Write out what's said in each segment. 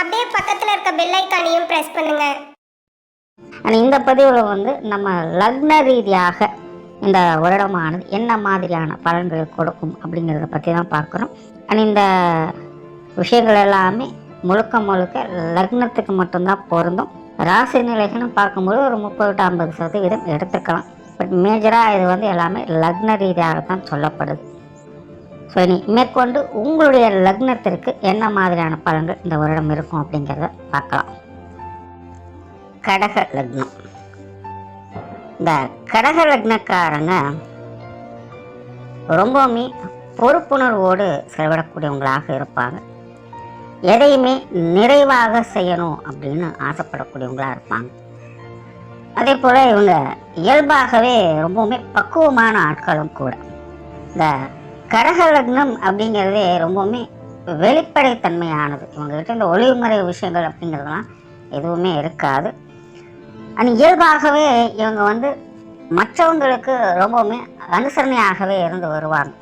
அப்படியே பக்கத்தில் இருக்க பெல் ஐக்கானையும் ப்ரெஸ் பண்ணுங்க. ஆனால் இந்த பதிவில் வந்து நம்ம லக்ன ரீதியாக இந்த வருடமானது என்ன மாதிரியான பலன்களை கொடுக்கும் அப்படிங்கிறத பற்றி தான் பார்க்குறோம். அண்ட் இந்த விஷயங்கள் எல்லாமே முழுக்க முழுக்க லக்னத்துக்கு மட்டும்தான் பொருந்தும். ராசி நிலைகள்னு பார்க்கும்போது ஒரு முப்பது டு ஐம்பது சதவீதம் எடுத்துக்கலாம். பட் மேஜராக இது வந்து எல்லாமே லக்ன ரீதியாக தான் சொல்லப்படுது. ஸோ இனி மேற்கொண்டு உங்களுடைய லக்னத்திற்கு என்ன மாதிரியான பலன்கள் இந்த வருடம் இருக்கும் அப்படிங்கிறத பார்க்கலாம். கடக லக்னம். இந்த கடக லக்னக்காரங்க ரொம்பவுமே பொறுப்புணர்வோடு செலவிடக்கூடியவங்களாக இருப்பாங்க. எதையுமே நிறைவாக செய்யணும் அப்படின்னு ஆசைப்படக்கூடியவங்களாக இருப்பாங்க. அதே போல் இவங்க இயல்பாகவே ரொம்பவுமே பக்குவமான ஆட்களும் கூட. இந்த கரகலக்னம் அப்படிங்கிறது ரொம்பவுமே வெளிப்படைத்தன்மையானது. இவங்ககிட்ட இந்த ஒளிவுமுறை விஷயங்கள் அப்படிங்கிறதுலாம் எதுவுமே இருக்காது. அண்ட் இயல்பாகவே இவங்க வந்து மற்றவங்களுக்கு ரொம்பவுமே அனுசரணையாகவே இருந்து வருவாங்க.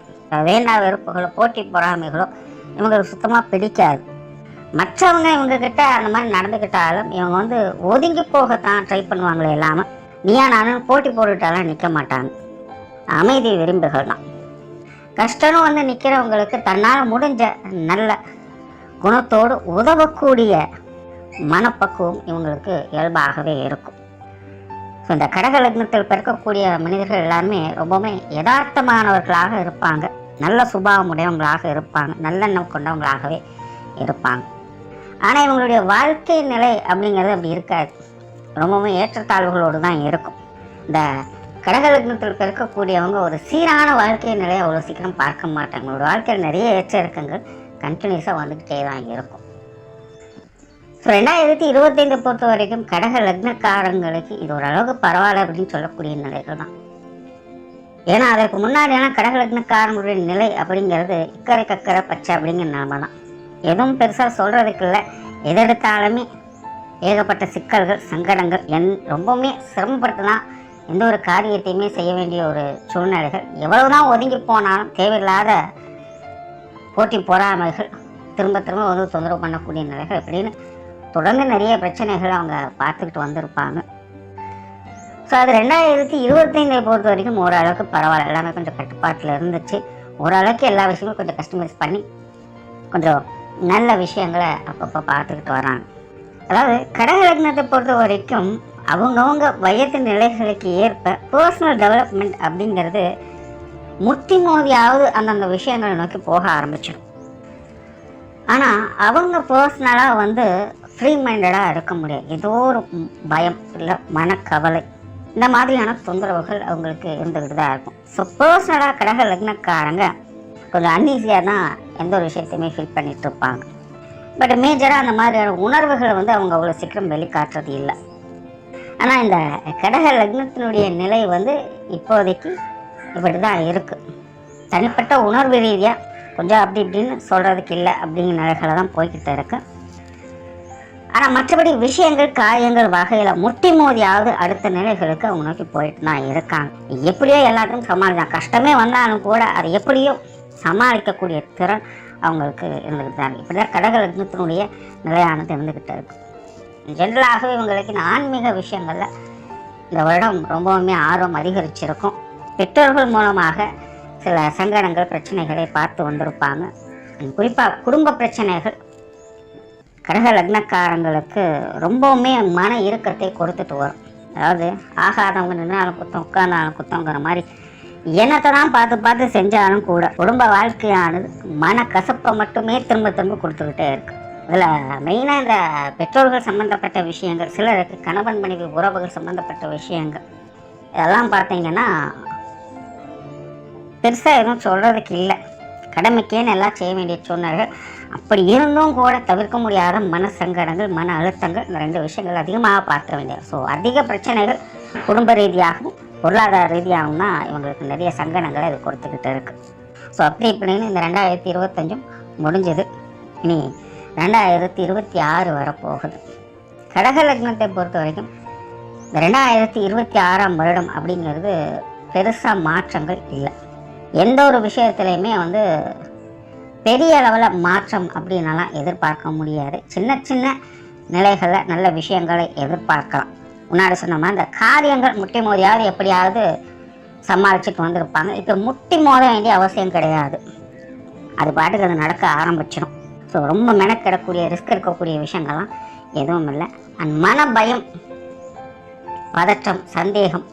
வேண்டா வெறுப்புகளோ போட்டி பொறாமைகளோ இவங்களுக்கு சுத்தமாக பிடிக்காது. மற்றவங்க இவங்கக்கிட்ட அந்த மாதிரி நடந்துக்கிட்டாலும் இவங்க வந்து ஒதுங்கி போகத்தான் ட்ரை பண்ணுவாங்களே இல்லாமல் நீயா நானும் போட்டி போட்டுட்டாலாம் நிற்க மாட்டாங்க. அமைதி விரும்புகள் தான் கஷ்டம்னு வந்து நிற்கிறவங்களுக்கு தன்னால் முடிஞ்ச நல்ல குணத்தோடு உதவக்கூடிய மனப்பக்குவம் இவங்களுக்கு இயல்பாகவே இருக்கும். ஸோ இந்த கடக லக்னத்தில் பிறக்கக்கூடிய மனிதர்கள் எல்லாருமே ரொம்பவுமே யதார்த்தமானவர்களாக இருப்பாங்க. நல்ல சுபாவம் உடையவங்களாக இருப்பாங்க. நல்லெண்ணம் கொண்டவங்களாகவே இருப்பாங்க. ஆனால் இவங்களுடைய வாழ்க்கை நிலை அப்படிங்கிறது அப்படி இருக்காது. ரொம்பவும் ஏற்றத்தாழ்வுகளோடு தான் இருக்கும். இந்த கடக லக்னத்தில் பிறக்கக்கூடியவங்க ஒரு சீரான வாழ்க்கை நிலையை அவ்வளோ சீக்கிரம் பார்க்க மாட்டாங்க. அவங்களோட வாழ்க்கையில் நிறைய ஏற்ற இறக்கங்கள் கண்டினியூஸாக வந்துக்கிட்டே தான் இருக்கும். ஸோ ரெண்டாயிரத்தி இருபத்தைந்து பொறுத்த வரைக்கும் கடக லக்னக்காரங்களுக்கு இது ஓரளவுக்கு பரவாயில்ல அப்படின்னு சொல்லக்கூடிய நிலைகள் தான். ஏன்னா அதற்கு முன்னாடியான கடக லக்னக்காரங்களுடைய நிலை அப்படிங்கிறது இக்கரை கக்கரை பச்சை அப்படிங்கிற நிலைமை தான். எதுவும் பெருசாக சொல்கிறதுக்கு இல்லை. எதெடுத்தாலுமே ஏகப்பட்ட சிக்கல்கள் சங்கடங்கள் என் ரொம்பவுமே சிரமப்பட்டுனா எந்த ஒரு காரியத்தையுமே செய்ய வேண்டிய ஒரு சூழ்நிலைகள். எவ்வளவுதான் ஒதுங்கி போனாலும் தேவையில்லாத போட்டி பொறாமைகள் திரும்ப திரும்ப வந்து தொந்தரவு பண்ணக்கூடிய நிலைகள் இப்படின்னு தொடர்ந்து நிறைய பிரச்சனைகள் அவங்க பார்த்துக்கிட்டு வந்திருப்பாங்க. ஸோ அது ரெண்டாயிரத்தி இருபத்தைந்தை பொறுத்த வரைக்கும் ஓரளவுக்கு பரவாயில்ல. எல்லாமே கொஞ்சம் கட்டுப்பாட்டில் இருந்துச்சு. ஓரளவுக்கு எல்லா விஷயமும் கொஞ்சம் கஸ்டமைஸ் பண்ணி கொஞ்சம் நல்ல விஷயங்களை அப்பப்போ பார்த்துக்கிட்டு வராங்க. அதாவது கடக லக்னத்தை பொறுத்த வரைக்கும் அவங்கவுங்க வயது நிலைகளுக்கு ஏற்ப பர்சனல் டெவலப்மெண்ட் அப்படிங்கிறது முத்தி மோதியாவது அந்தந்த விஷயங்களை நோக்கி போக ஆரம்பிச்சிடும். ஆனால் அவங்க பர்சனலாக வந்து ஃப்ரீ மைண்டடாக இருக்க முடியாது. ஏதோ ஒரு பயம் இல்லை மனக்கவலை இந்த மாதிரியான தொந்தரவுகள் அவங்களுக்கு இருந்துக்கிட்டு தான் இருக்கும். ஸோ பர்சனலாக கடக லக்னக்காரங்க கொஞ்சம் அன்ஈஸியாக தான் எந்த ஒரு விஷயத்தையுமே ஃபீல் பண்ணிகிட்டு இருப்பாங்க. பட் மேஜராக அந்த மாதிரியான உணர்வுகளை வந்து அவங்க அவ்வளோ சீக்கிரம் வெளிக்காட்டுறது இல்லை. ஆனால் இந்த கடக லக்னத்தினுடைய நிலை வந்து இப்போதைக்கு இப்படி தான் இருக்குது தனிப்பட்ட உணர்வு ரீதியாக கொஞ்சம் அப்படி இப்படின்னு சொல்கிறதுக்கு இல்லை அப்படிங்கிற நிலைகளை தான் போய்கிட்டு இருக்கு. ஆனால் மற்றபடி விஷயங்கள் காரியங்கள் வகையில் முட்டி மோதியாவது அடுத்த நிலைகளுக்கு அவங்க நோக்கி போயிட்டு தான் இருக்காங்க. எப்படியோ எல்லாத்தையும் சமாளிக்கலாம். கஷ்டமே வந்தாலும் கூட அதை எப்படியோ சமாளிக்கக்கூடிய திறன் அவங்களுக்கு இருந்துக்கிட்டு தான் இப்படி தான் கடக லக்னத்தினுடைய நிலையானது இருந்துக்கிட்டு இருக்குது ஜென்ரலாகவே இவங்களுக்கு இந்த ஆன்மீக விஷயங்களில் இந்த வருடம் ரொம்பவுமே ஆர்வம் அதிகரிச்சிருக்கும். பெற்றோர்கள் மூலமாக சில சங்கடங்கள் பிரச்சனைகளை பார்த்து வந்திருப்பாங்க. குறிப்பாக குடும்ப பிரச்சனைகள் கடக லக்னக்காரங்களுக்கு ரொம்பவுமே மன இறுக்கத்தை கொடுத்துட்டு வரும். அதாவது ஆகாதவங்க நின்றாலும் குத்தம் உட்கார்ந்தாலும் குத்தங்கிற மாதிரி என்னத்தை தான் பார்த்து பார்த்து செஞ்சாலும் கூட குடும்ப வாழ்க்கையானது மன கசப்பை மட்டுமே திரும்ப திரும்ப கொடுத்துக்கிட்டே இருக்கு. இதில் மெயினாக இந்த பெற்றோர்கள் சம்மந்தப்பட்ட விஷயங்கள் சிலருக்கு கணவன் மனைவி உறவுகள் சம்மந்தப்பட்ட விஷயங்கள். இதெல்லாம் பார்த்தீங்கன்னா பெருசாக எதுவும் சொல்கிறதுக்கு இல்லை. கடமைக்கேன்னு எல்லாம் செய்ய வேண்டிய சூழ்நிலைகள். அப்படி இருந்தும் கூட தவிர்க்க முடியாத மன சங்கடங்கள் மன அழுத்தங்கள் இந்த ரெண்டு விஷயங்கள் அதிகமாக பார்க்க வேண்டியது. ஸோ அதிக பிரச்சனைகள் குடும்ப ரீதியாகவும் பொருளாதார ரீதியாகவும் தான் இவங்களுக்கு நிறைய சங்கடங்களை இது கொடுத்துக்கிட்டு இருக்குது ஸோ அப்படி இப்படின்னு இந்த ரெண்டாயிரத்தி இருபத்தஞ்சும் முடிஞ்சது. இனி ரெண்டாயிரத்தி இருபத்தி ஆறு வரப்போகுது. கடக லக்னத்தை பொறுத்த வரைக்கும் இந்த ரெண்டாயிரத்தி இருபத்தி ஆறாம் வருடம் அப்படிங்கிறது பெருசாக மாற்றங்கள் இல்லை. எந்த ஒரு விஷயத்துலையுமே வந்து பெரிய அளவில் மாற்றம் அப்படின்னலாம் எதிர்பார்க்க முடியாது. சின்ன சின்ன நிலைகளில் நல்ல விஷயங்களை எதிர்பார்க்கலாம். முன்னாடி சொன்ன மாதிரி இந்த காரியங்கள் முட்டி மோதியாவது எப்படியாவது சமாளிச்சுட்டு வந்திருப்பாங்க. இப்போ முட்டி மோத வேண்டிய அவசியம் கிடையாது. அது பாட்டுக்கு அது நடக்க ஆரம்பிச்சிடும் ஸோ ரொம்ப மெனக்கிடக்கூடிய ரிஸ்க் இருக்கக்கூடிய விஷயங்கள்லாம் எதுவும் இல்லை. அண்ட் மன பயம் பதற்றம் சந்தேகம்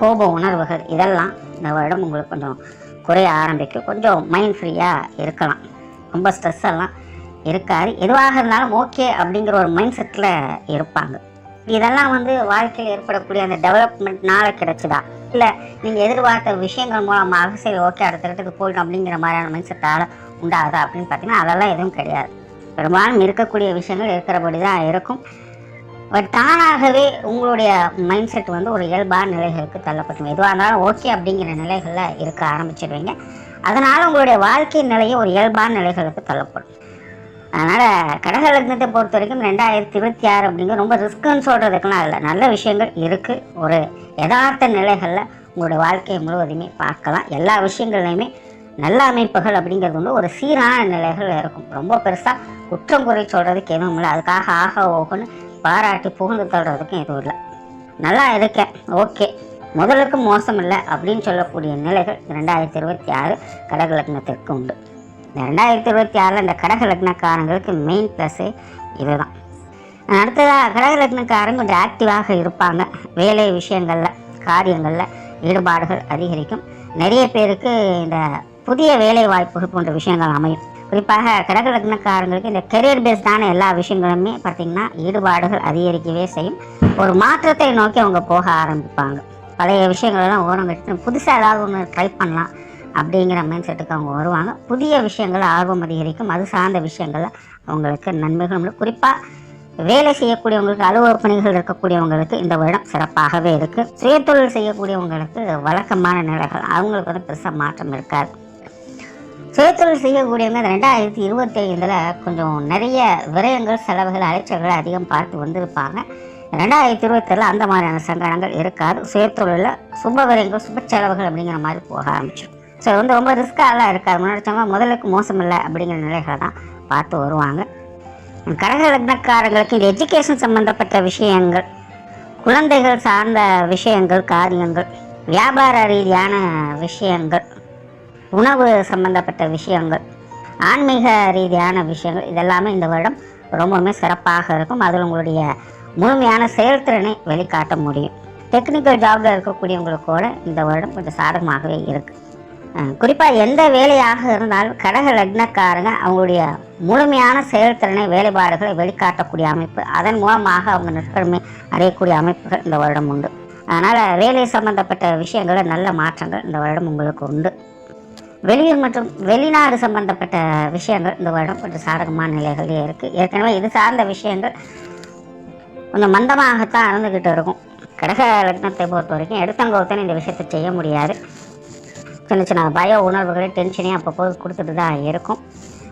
கோப உணர்வுகள் இதெல்லாம் இந்த வருடம் உங்களுக்கு கொஞ்சம் குறைய ஆரம்பிக்கும். கொஞ்சம் மைண்ட் ஃப்ரீயாக இருக்கலாம். ரொம்ப ஸ்ட்ரெஸ் எல்லாம் இருக்காது. எதுவாக இருந்தாலும் ஓகே அப்படிங்கிற ஒரு மைண்ட் செட்டில் இருப்பாங்க. இதெல்லாம் வந்து வாழ்க்கையில் ஏற்படக்கூடிய அந்த டெவலப்மெண்ட்னால கிடைச்சதா? இல்லை நீங்கள் எதிர்பார்த்த விஷயங்கள் மூலமாக சரி ஓகே அடுத்த இடத்துக்கு போயிடும் அப்படிங்கிற மாதிரியான மைண்ட் செட்டால் உண்டாகுதா அப்படின்னு பார்த்தீங்கன்னா அதெல்லாம் எதுவும் கிடையாது. பெரும்பாலும் இருக்கக்கூடிய விஷயங்கள் இருக்கிறபடி தான் இருக்கும். பட் தானாகவே உங்களுடைய மைண்ட் செட் வந்து ஒரு இயல்பான நிலைகளுக்கு தள்ளப்படும். எதுவாக இருந்தாலும் ஓகே அப்படிங்கிற நிலைகளில் இருக்க ஆரம்பிச்சிடுவீங்க. அதனால் உங்களுடைய வாழ்க்கை நிலையை ஒரு இயல்பான நிலைகளுக்கு தள்ளப்படும். அதனால் கடக லக்னத்தை பொறுத்த வரைக்கும் ரெண்டாயிரத்தி இருபத்தி ஆறு அப்படிங்கிற ரொம்ப ரிஸ்க்குன்னு சொல்கிறதுக்குலாம் இல்லை. நல்ல விஷயங்கள் இருக்குது ஒரு யதார்த்த நிலைகளில் உங்களுடைய வாழ்க்கையை முழுவதுமே பார்க்கலாம். எல்லா விஷயங்கள்லையுமே நல்ல அமைப்புகள் அப்படிங்கிறது வந்து ஒரு சீரான நிலைகள் இருக்கும். ரொம்ப பெருசாக குற்றம் குறை சொல்கிறதுக்கு எதுவும் இல்லை. அதுக்காக ஆக ஓகன்னு பாராட்டி புகழ்ந்து தள்ளுறதுக்கும் எதுவும் இல்லை. நல்லா இருக்கேன் ஓகே. முதலுக்கு மோசம் இல்லை அப்படின்னு சொல்லக்கூடிய நிலைகள் ரெண்டாயிரத்தி இருபத்தி ஆறு கடக லக்னத்திற்கு உண்டு. இந்த ரெண்டாயிரத்தி இருபத்தி ஆறில் இந்த கடக லக்னக்காரங்களுக்கு மெயின் ப்ளஸ்ஸு இதுதான். அடுத்ததாக கடக லக்னக்காரங்க கொஞ்சம் ஆக்டிவாக இருப்பாங்க. வேலை விஷயங்களில் காரியங்களில் ஈடுபாடுகள் அதிகரிக்கும். நிறைய பேருக்கு இந்த புதிய வேலை வாய்ப்புகள் போன்ற விஷயங்கள் அமையும். குறிப்பாக கடக லக்னக்காரங்களுக்கு இந்த கெரியர் பேஸ்டான எல்லா விஷயங்களுமே பார்த்திங்கன்னா ஈடுபாடுகள் அதிகரிக்கவே செய்யும். ஒரு மாற்றத்தை நோக்கி அவங்க போக ஆரம்பிப்பாங்க. பழைய விஷயங்களெல்லாம் ஓரம் கட்டு புதுசாக ஏதாவது ஒன்று ட்ரை பண்ணலாம் அப்படிங்கிற மைண்ட் செட்டுக்கு அவங்க வருவாங்க. புதிய விஷயங்கள் ஆர்வம் அதிகரிக்கும். அது சார்ந்த விஷயங்களில் அவங்களுக்கு நன்மைகள் குறிப்பாக வேலை செய்யக்கூடியவங்களுக்கு அலுவலக பணிகள் இருக்கக்கூடியவங்களுக்கு இந்த வருடம் சிறப்பாகவே இருக்குது சுயதொழில் செய்யக்கூடியவங்களுக்கு வழக்கமான நிலைகள் அவங்களுக்கு வந்து பெருசாக மாற்றம் இருக்காது. சுயத்தொழில் செய்யக்கூடியவங்க ரெண்டாயிரத்தி இருபத்தி ஐந்தில் கொஞ்சம் நிறைய விரயங்கள் செலவுகள் அலைச்சல்கள் அதிகம் பார்த்து வந்திருப்பாங்க. ரெண்டாயிரத்தி இருபத்தேழில் அந்த மாதிரியான சங்கடங்கள் இருக்காது. சுயத்தொழிலில் சுப விரயங்கள் சுப செலவுகள் அப்படிங்கிற மாதிரி போக ஆரம்பிச்சிடும். ஸோ வந்து ரொம்ப ரிஸ்க்காகலாம் இருக்காது. முன்னாடி முதலுக்கு மோசம் இல்லை அப்படிங்கிற நிலைகளை தான் பார்த்து வருவாங்க. கடக லக்னக்காரங்களுக்கு இந்த எஜுகேஷன் சம்மந்தப்பட்ட விஷயங்கள் குழந்தைகள் சார்ந்த விஷயங்கள் காரியங்கள் வியாபார ரீதியான விஷயங்கள் உணவு சம்பந்தப்பட்ட விஷயங்கள் ஆன்மீக ரீதியான விஷயங்கள் இதெல்லாமே இந்த வருடம் ரொம்பவுமே சிறப்பாக இருக்கும். அதில் உங்களுடைய முழுமையான செயல்திறனை வெளிக்காட்ட முடியும். டெக்னிக்கல் ஜாபில் இருக்கக்கூடியவங்களுக்கு கூட இந்த வருடம் கொஞ்சம் சாதகமாகவே இருக்குது குறிப்பாக எந்த வேலையாக இருந்தாலும் கடக லக்னக்காரங்க அவங்களுடைய முழுமையான செயல்திறனை வேலைப்பாடுகளை வெளிக்காட்டக்கூடிய அமைப்பு அதன் மூலமாக அவங்க நற்கருமை அடையக்கூடிய அமைப்புகள் இந்த வருடம் உண்டு. அதனால் வேலை சம்பந்தப்பட்ட விஷயங்களில் நல்ல மாற்றங்கள் இந்த வருடம் உங்களுக்கு உண்டு. வெளியூர் மற்றும் வெளிநாடு சம்பந்தப்பட்ட விஷயங்கள் இந்த வருடம் கொஞ்சம் சாதகமான நிலைகளே இருக்குது ஏற்கனவே இது சார்ந்த விஷயங்கள் கொஞ்சம் மந்தமாகத்தான் இருந்துக்கிட்டு இருக்கும். கடக லக்னத்தை பொறுத்த வரைக்கும் எடுத்தங்கவுத்தனை இந்த விஷயத்தை செய்ய முடியாது. சின்ன சின்ன பய உணர்வுகளை டென்ஷனையும் அப்பப்போது கொடுத்துட்டு தான் இருக்கும்.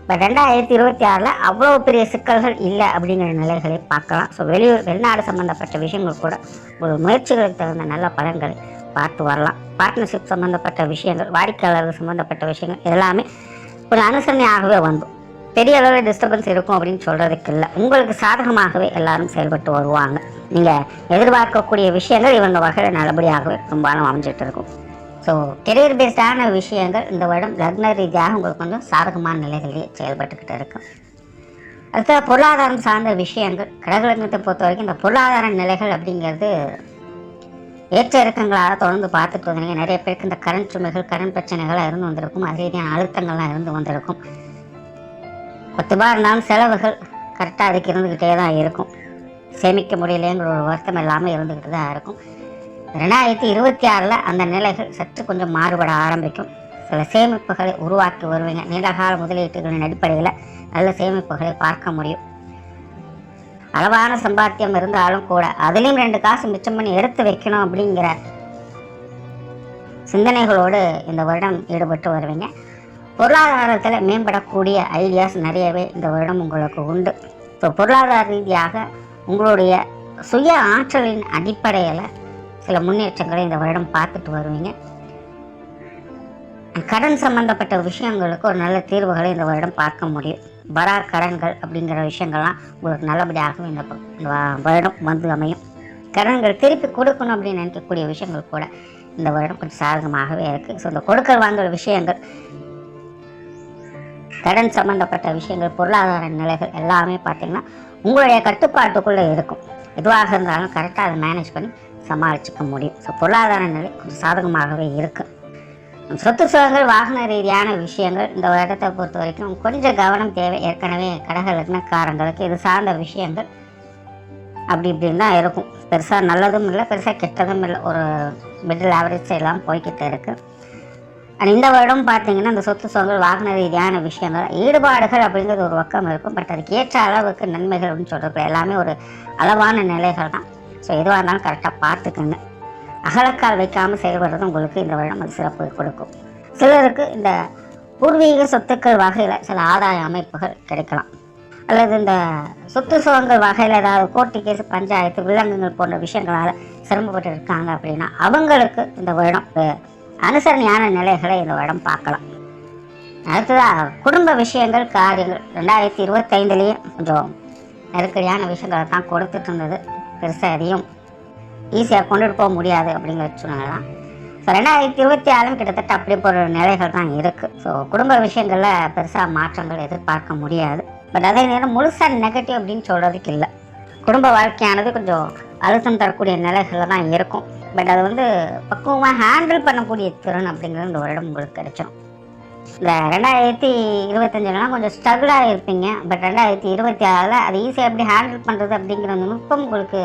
பட் ரெண்டாயிரத்தி இருபத்தி ஆறில் அவ்வளோ பெரிய சிக்கல்கள் இல்லை அப்படிங்கிற நிலைகளை பார்க்கலாம். ஸோ வெளியூர் வெளிநாடு சம்மந்தப்பட்ட விஷயங்கள் கூட ஒரு முயற்சிகளுக்கு தகுந்த நல்ல பலன்களை பார்த்து வரலாம். பார்ட்னர்ஷிப் சம்மந்தப்பட்ட விஷயங்கள் வாடிக்கையாளர்கள் சம்மந்தப்பட்ட விஷயங்கள் எல்லாமே ஒரு அனுசரணையாகவே வந்தும். பெரிய அளவில் டிஸ்டர்பன்ஸ் இருக்கும் அப்படின்னு சொல்கிறதுக்கு இல்லை. உங்களுக்கு சாதகமாகவே எல்லாரும் செயல்பட்டு வருவாங்க. நீங்கள் எதிர்பார்க்கக்கூடிய விஷயங்கள் இவங்க வகையில் நல்லபடியாகவே ரொம்பாலும் அமைஞ்சிட்டு இருக்கும். ஸோ கெரியர் பேஸ்டான விஷயங்கள் இந்த வருடம் லக்ன ரீதியாக உங்களுக்கு கொஞ்சம் சாதகமான நிலைகளிலே செயல்பட்டுக்கிட்டு இருக்கும் அடுத்த பொருளாதாரம் சார்ந்த விஷயங்கள் கடகலங்கத்தை பொறுத்த வரைக்கும் இந்த பொருளாதார நிலைகள் அப்படிங்கிறது ஏற்ற இறக்கங்களாக தொடர்ந்து பார்த்துட்டு வந்தீங்க நிறைய பேருக்கு இந்த கரண்ட் சுமைகள் கரண்ட் பிரச்சனைகளாக இருந்து வந்திருக்கும். அது ரீதியான அழுத்தங்கள்லாம் இருந்து வந்திருக்கும். பத்து ரூபா இருந்தாலும் செலவுகள் கரெக்டாக அதுக்கு இருந்துக்கிட்டே தான் இருக்கும். சேமிக்க முடியலங்கிற ஒரு வருத்தம் இல்லாமல் இருந்துக்கிட்டு தான் இருக்கும். ரெண்டாயிரத்தி இருபத்தி ஆறில் அந்த நிலைகள் சற்று கொஞ்சம் மாறுபட ஆரம்பிக்கும். சில சேமிப்புகளை உருவாக்கி வருவீங்க. நீண்டகால முதலீட்டுகளின் அடிப்படையில் நல்ல சேமிப்புகளை பார்க்க முடியும். அளவான சம்பாத்தியம் இருந்தாலும் கூட அதுலேயும் ரெண்டு காசு மிச்சம் பண்ணி எடுத்து வைக்கணும் அப்படிங்கிற சிந்தனைகளோடு இந்த வருடம் ஈடுபட்டு வருவீங்க. பொருளாதாரத்தில் மேம்படக்கூடிய ஐடியாஸ் நிறையவே இந்த வருடம் உங்களுக்கு உண்டு. இப்போ பொருளாதார ரீதியாக உங்களுடைய சுய ஆற்றலின் அடிப்படையில் சில முன்னேற்றங்களை இந்த வருடம் பார்த்துட்டு வருவீங்க. கடன் சம்பந்தப்பட்ட விஷயங்களுக்கு ஒரு நல்ல தீர்வுகளை இந்த வருடம் பார்க்க முடியும். வரா கடன்கள் அப்படிங்கிற விஷயங்கள்லாம் உங்களுக்கு நல்லபடியாகவும் இந்த வருடம் வந்து அமையும். கடன்கள் திருப்பி கொடுக்கணும் அப்படின்னு நினைக்கக்கூடிய விஷயங்கள் கூட இந்த வருடம் கொஞ்சம் சாதகமாகவே இருக்குது ஸோ இந்த கொடுக்கல் வாங்கல் விஷயங்கள் கடன் சம்பந்தப்பட்ட விஷயங்கள் பொருளாதார நிலைகள் எல்லாமே பார்த்திங்கன்னா உங்களுடைய கட்டுப்பாட்டுக்குள்ளே இருக்கும். எதுவாக இருந்தாலும் கரெக்டாக அதை மேனேஜ் பண்ணி சமாளிச்சுக்க முடியும். ஸோ பொருளாதார நிலை கொஞ்சம் சாதகமாகவே இருக்குது சொத்து சுகங்கள் வாகன ரீதியான விஷயங்கள் இந்த வருடத்தை பொறுத்த வரைக்கும் கொஞ்சம் கவனம் தேவை. ஏற்கனவே கடக லக்னக்காரங்களுக்கு இது சார்ந்த விஷயங்கள் அப்படி இப்படின்னு தான் இருக்கும். பெருசாக நல்லதும் இல்லை பெருசாக கெட்டதும் இல்லை. ஒரு மிடில் ஆவரேஜ் எல்லாம் போய்கிட்டு இருக்குது அண்ட் இந்த வருடம் பார்த்தீங்கன்னா இந்த சொத்து சுகங்கள் வாகன ரீதியான விஷயங்கள் ஈடுபாடுகள் அப்படிங்கிறது ஒரு பக்கம் இருக்கும். பட் அதுக்கு ஏற்ற அளவுக்கு நன்மைகள் அப்படின்னு சொல்கிறது எல்லாமே ஒரு அளவான நிலைகள் தான். ஸோ எதுவாக இருந்தாலும் கரெக்டாக பார்த்துக்கோங்க. அகலக்கால் வைக்காமல் செயல்படுறது உங்களுக்கு இந்த வருடம் அது சிறப்பு கொடுக்கும். சிலருக்கு இந்த பூர்வீக சொத்துக்கள் வகையில் சில ஆதாய அமைப்புகள் கிடைக்கலாம். அல்லது இந்த சொத்து சுகங்கள் வகையில் ஏதாவது கோர்ட்டு கேஸ் பஞ்சாயத்து விலங்குகள் போன்ற விஷயங்களால் சிரமப்பட்டு இருக்காங்க அப்படின்னா அவங்களுக்கு இந்த வருடம் அனுசரணையான நிலைகளை இந்த வருடம் பார்க்கலாம். அடுத்ததாக குடும்ப விஷயங்கள் காரியங்கள். ரெண்டாயிரத்தி இருபத்தைந்துலேயும் கொஞ்சம் நெருக்கடியான விஷயங்களை தான் கொடுத்துட்டு இருந்தது. பெருசாக எதையும் ஈஸியாக கொண்டுட்டு போக முடியாது அப்படிங்கிற சூழ்நிலை தான் ஸோ ரெண்டாயிரத்தி இருபத்தி ஆறும் கிட்டத்தட்ட அப்படி ஒரு நிலைகள் தான் இருக்குது ஸோ குடும்ப விஷயங்களில் பெருசாக மாற்றங்கள் எதிர்பார்க்க முடியாது. பட் அதே நேரம் முழுசாக நெகட்டிவ் அப்படின்னு சொல்கிறதுக்கு இல்லை. குடும்ப வாழ்க்கையானது கொஞ்சம் அழுத்தம் தரக்கூடிய நிலைகளில் தான் இருக்கும். பட் அது வந்து பக்குவமாக ஹேண்டில் பண்ணக்கூடிய திறன் அப்படிங்கிறது இந்த வருடம் உங்களுக்கு கிடைச்சிடும் இந்த ரெண்டாயிரத்தி இருபத்தஞ்சுலாம் கொஞ்சம் ஸ்ட்ரகிளாக இருப்பீங்க. பட் ரெண்டாயிரத்தி இருபத்தி ஆறில் அது ஈஸியாக எப்படி ஹேண்டில் பண்ணுறது அப்படிங்கிற அந்த நுட்பம் உங்களுக்கு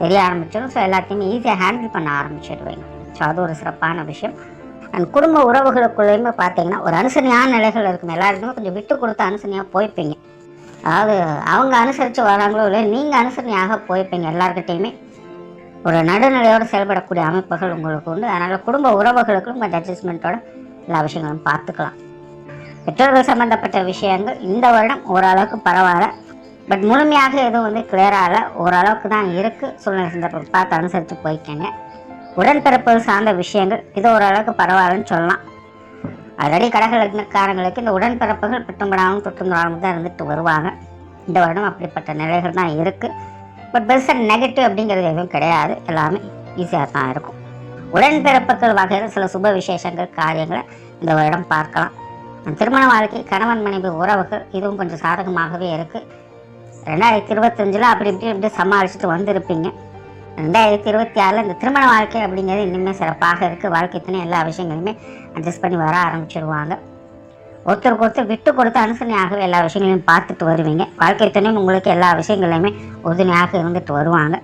தெரிய ஆரம்பிச்சிடும் ஸோ எல்லாத்தையுமே ஈஸியாக ஹேண்டில் பண்ண ஆரம்பிச்சிடுவீங்க ஸோ அது ஒரு சிறப்பான விஷயம். அண்ட் குடும்ப உறவுகளுக்குள்ளேயுமே பார்த்தீங்கன்னா ஒரு அனுசரணையான நிலைகள் இருக்கும். எல்லாருக்குமே கொஞ்சம் விட்டு கொடுத்து அனுசரணையாக போய்ப்பீங்க. அதாவது அவங்க அனுசரித்து வராங்களோ இல்லை நீங்கள் அனுசரணையாக போய்ப்பீங்க. எல்லாருக்கிட்டையுமே ஒரு நடுநிலையோடு செயல்படக்கூடிய அமைப்புகள் உங்களுக்கு உண்டு. அதனால் குடும்ப உறவுகளுக்கும் கொஞ்சம் அட்ஜஸ்ட்மெண்ட்டோட எல்லா விஷயங்களும் பார்த்துக்கலாம். பெற்றோர்கள் சம்மந்தப்பட்ட விஷயங்கள் இந்த வருடம் ஓரளவுக்கு பரவாயில்ல. பட் முழுமையாக எதுவும் வந்து கிளியராக ஓரளவுக்கு தான் இருக்குது சூழ்நிலை சந்தர்ப்பம் பார்த்து அனுசரித்து போய்க்கங்க. உடன்பிறப்புகள் சார்ந்த விஷயங்கள் இது ஓரளவுக்கு பரவாயில்லன்னு சொல்லலாம். ஆல்ரெடி கடக லக்னக்காரங்களுக்கு இந்த உடன்பிறப்புகள் பிட்டும்படாமல் தொட்டுங்கடாமல் தான் இருந்துட்டு வருவாங்க. இந்த வருடம் அப்படிப்பட்ட நிலைகள் தான் இருக்குது பட் பெருசாக நெகட்டிவ் அப்படிங்கிறது எதுவும் கிடையாது. எல்லாமே ஈஸியாக தான் இருக்கும். உடன்பிறப்புகள் வகையில் சில சுப விசேஷங்கள் காரியங்களை இந்த வருடம் பார்க்கலாம். திருமண வாழ்க்கை கணவன் மனைவி உறவுகள் இதுவும் கொஞ்சம் சாதகமாகவே இருக்குது ரெண்டாயிரத்தி இருபத்தஞ்சில் அப்படி இப்படி இப்படி சமாளிச்சுட்டு வந்திருப்பீங்க. ரெண்டாயிரத்தி இருபத்தி ஆறில் இந்த திருமண வாழ்க்கை அப்படிங்கிறது இன்னுமே சிறப்பாக இருக்குது வாழ்க்கை துணை எல்லா விஷயங்களுமே அட்ஜஸ்ட் பண்ணி வர ஆரம்பிச்சிருவாங்க. ஒருத்தருக்கு ஒருத்தர் விட்டு கொடுத்து அனுசரணையாகவே எல்லா விஷயங்களையும் பார்த்துட்டு வருவீங்க. வாழ்க்கைத்துணையும் உங்களுக்கு எல்லா விஷயங்களையுமே உறுதுணையாக இருந்துட்டு வருவாங்க.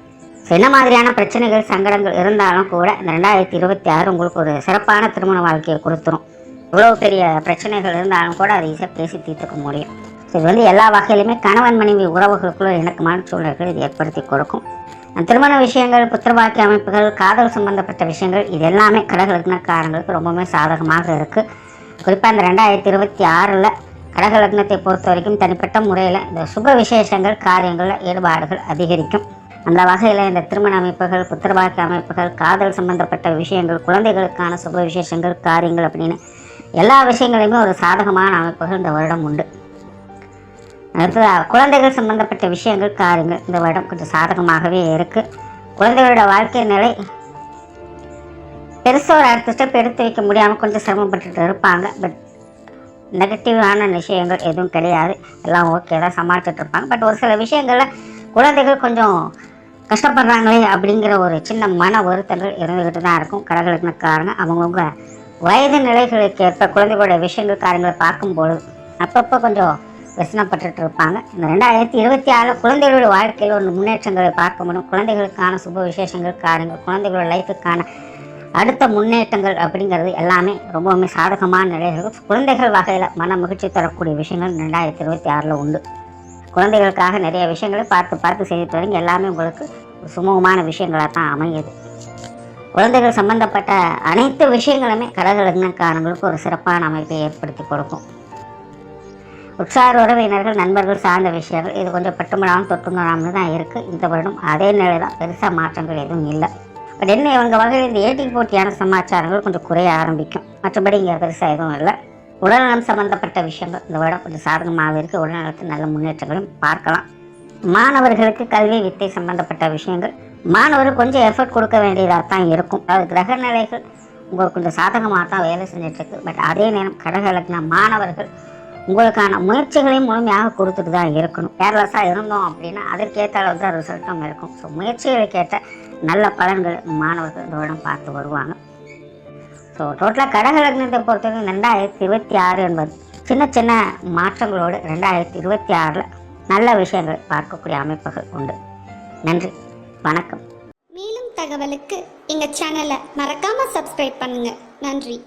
என்ன மாதிரியான பிரச்சனைகள் சங்கடங்கள் இருந்தாலும் கூட இந்த ரெண்டாயிரத்தி இருபத்தி ஆறு உங்களுக்கு ஒரு சிறப்பான திருமண வாழ்க்கையை கொடுத்துரும். இவ்வளோ பெரிய பிரச்சனைகள் இருந்தாலும் கூட அதை ஈஸியாக பேசி தீர்த்துக்க முடியும். இது வந்து எல்லா வகையிலுமே கணவன் மனைவி உறவுகளுக்குள்ள இணக்கமான சூழல்கள் இது ஏற்படுத்தி கொடுக்கும். திருமண விஷயங்கள் புத்திரபாக்கிய அமைப்புகள் காதல் சம்பந்தப்பட்ட விஷயங்கள் இது எல்லாமே கடகலக்னக்காரங்களுக்கு ரொம்பவுமே சாதகமாக இருக்குது குறிப்பாக இந்த ரெண்டாயிரத்தி இருபத்தி ஆறில் கடகலக்னத்தை பொறுத்த வரைக்கும் தனிப்பட்ட முறையில் இந்த சுப விசேஷங்கள் காரியங்களில் ஈடுபாடுகள் அதிகரிக்கும். அந்த வகையில் இந்த திருமண அமைப்புகள் புத்திரபாக்கிய அமைப்புகள் காதல் சம்பந்தப்பட்ட விஷயங்கள் குழந்தைகளுக்கான சுப விசேஷங்கள் காரியங்கள் அப்படின்னு எல்லா விஷயங்களையுமே ஒரு சாதகமான அமைப்புகள் இந்த வருடம் உண்டு. அடுத்ததாக குழந்தைகள் சம்பந்தப்பட்ட விஷயங்கள் காரியங்கள். இந்த வருடம் கொஞ்சம் சாதகமாகவே இருக்குது குழந்தைகளோட வாழ்க்கை நிலை பெருசாக ஒரு அடுத்த ஸ்டெப் எடுத்து வைக்க முடியாமல் கொஞ்சம் சிரமப்பட்டுட்டு இருப்பாங்க. பட் நெகட்டிவான விஷயங்கள் எதுவும் கிடையாது. எல்லாம் ஓகே தான் சமாளிச்சுட்டு இருப்பாங்க. பட் ஒரு சில விஷயங்களில் குழந்தைகள் கொஞ்சம் கஷ்டப்படுறாங்களே அப்படிங்கிற ஒரு சின்ன மன வருத்தங்கள் இருந்துக்கிட்டு தான் இருக்கும். கடகளுக்குனக்காரங்க அவங்கவுங்க வயது நிலைகளுக்கு ஏற்ப குழந்தைகளோட விஷயங்கள் காரியங்களை பார்க்கும்பொழுது அப்பப்போ கொஞ்சம் விசனப்பட்டுட்டு இருப்பாங்க இந்த ரெண்டாயிரத்தி இருபத்தி ஆறில் குழந்தைகளோட வாழ்க்கையில் ஒரு முன்னேற்றங்களை பார்க்க முடியும். குழந்தைகளுக்கான சுப விசேஷங்கள் காரியங்கள் குழந்தைகளோட லைஃபுக்கான அடுத்த முன்னேற்றங்கள் அப்படிங்கிறது எல்லாமே ரொம்பவுமே சாதகமான நிலைகள் குழந்தைகள் வகையில் மன மகிழ்ச்சி தரக்கூடிய விஷயங்கள் ரெண்டாயிரத்தி இருபத்தி ஆறில் உண்டு. குழந்தைகளுக்காக நிறைய விஷயங்களை பார்த்து பார்த்து செய்துட்டு வரீங்க எல்லாமே உங்களுக்கு சுமூகமான விஷயங்களாக தான் அமையுது. குழந்தைகள் சம்பந்தப்பட்ட அனைத்து விஷயங்களுமே கடகலக்னக்காரங்களுக்கு ஒரு சிறப்பான அமைப்பை ஏற்படுத்தி கொடுக்கும். உற்சார உறவினர்கள் நண்பர்கள் சார்ந்த விஷயங்கள். இது கொஞ்சம் பட்டுமடாமல் தொட்டுமடாமல் தான் இருக்குது இந்த வருடம் அதே நிலை தான் பெருசாக மாற்றங்கள் எதுவும் இல்லை. பட் என்ன இவங்க வகையில் இந்த ஏட்டி போட்டியான சமாச்சாரங்கள் கொஞ்சம் குறைய ஆரம்பிக்கும். மற்றபடி இங்கே பெருசாக எதுவும் இல்லை. உடல்நலம் சம்மந்தப்பட்ட விஷயங்கள் இந்த வருடம் கொஞ்சம் சாதகமாக இருக்குது உடல்நலத்தில் நல்ல முன்னேற்றங்களும் பார்க்கலாம். மாணவர்களுக்கு கல்வி வித்தை சம்பந்தப்பட்ட விஷயங்கள். மாணவர்கள் கொஞ்சம் எஃபர்ட் கொடுக்க வேண்டியதாக தான் இருக்கும். அதாவது கிரக நிலைகள் உங்களுக்கு கொஞ்சம் சாதகமாக தான் வேலை செஞ்சிட்ருக்கு பட் அதே நேரம் கடக மாணவர்கள் உங்களுக்கான முயற்சிகளையும் முழுமையாக கொடுத்துட்டு தான் இருக்கணும். கேர்லெஸ்ஸாக இருந்தோம் அப்படின்னா அதற்கேற்ற அளவு தான் ரிசல்ட்டும் இருக்கும் ஸோ முயற்சிகளுக்கேற்ற நல்ல பலன்கள் மாணவர்கள் பார்த்து வருவாங்க. ஸோ டோட்டலாக கடக லக்னத்தை ரெண்டாயிரத்தி இருபத்தி ஆறு என்பது சின்ன சின்ன மாற்றங்களோடு ரெண்டாயிரத்தி இருபத்தி ஆறில் நல்ல விஷயங்கள் பார்க்கக்கூடிய அமைப்புகள் உண்டு. நன்றி. வணக்கம். மேலும் தகவலுக்கு எங்கள் சேனலை மறக்காமல் சப்ஸ்கிரைப் பண்ணுங்கள் நன்றி.